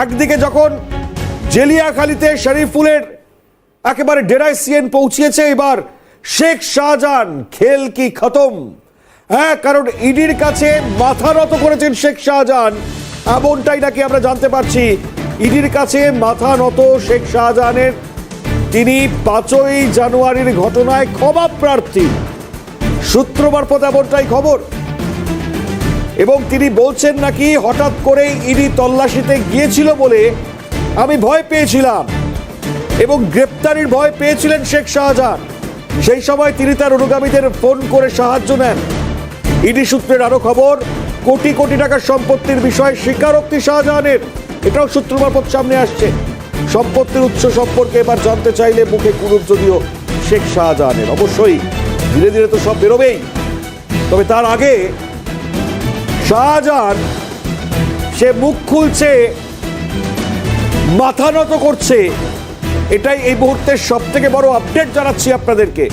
একদিকে যখন জেলিয়াখালিতে শরীফুলের একেবারে ডেরায় সিএন পৌঁছিয়েছে, এবার শেখ শাহজাহান খেল কি খতম? হ্যাঁ কারণ ইডির কাছে মাথা নত করেছেন শেখ শাহজাহান, এমনটাই নাকি আমরা জানতে পারছি। ইডির কাছে মাথা নত শেখ শাহজাহানের, তিনি পাঁচই জানুয়ারির ঘটনায় ক্ষমা প্রার্থী। সূত্র মারফত এমনটাই খবর। এবং তিনি বলছেন নাকি হঠাৎ করে ইডি তল্লাশিতে গিয়েছিল বলে আমি ভয় পেয়েছিলাম। এবং গ্রেপ্তারির ভয় পেয়েছিলেন শেখ শাহজাহান। সেই সময় তিনি তার অনুগামীদের ফোন করে সাহায্য নেন। ইডি সূত্রের আরও খবর, কোটি কোটি টাকার সম্পত্তির বিষয়ে স্বীকারোক্তি শাহজাহানের। এটাও সূত্র মারফত সামনে আসছে। সম্পত্তির উৎস সম্পর্কে এবার জানতে চাইলে মুখে কুরুপ যদিও শেখ শাহজাহানের। অবশ্যই ধীরে ধীরে তো সব বেরোবেই। তবে তার আগে শাহজাহান, সে মুখ খুলছে, মাথা নত করছে। এটাই এই মুহূর্তের সব থেকে বড় আপডেট জানাচ্ছি আপনাদেরকে।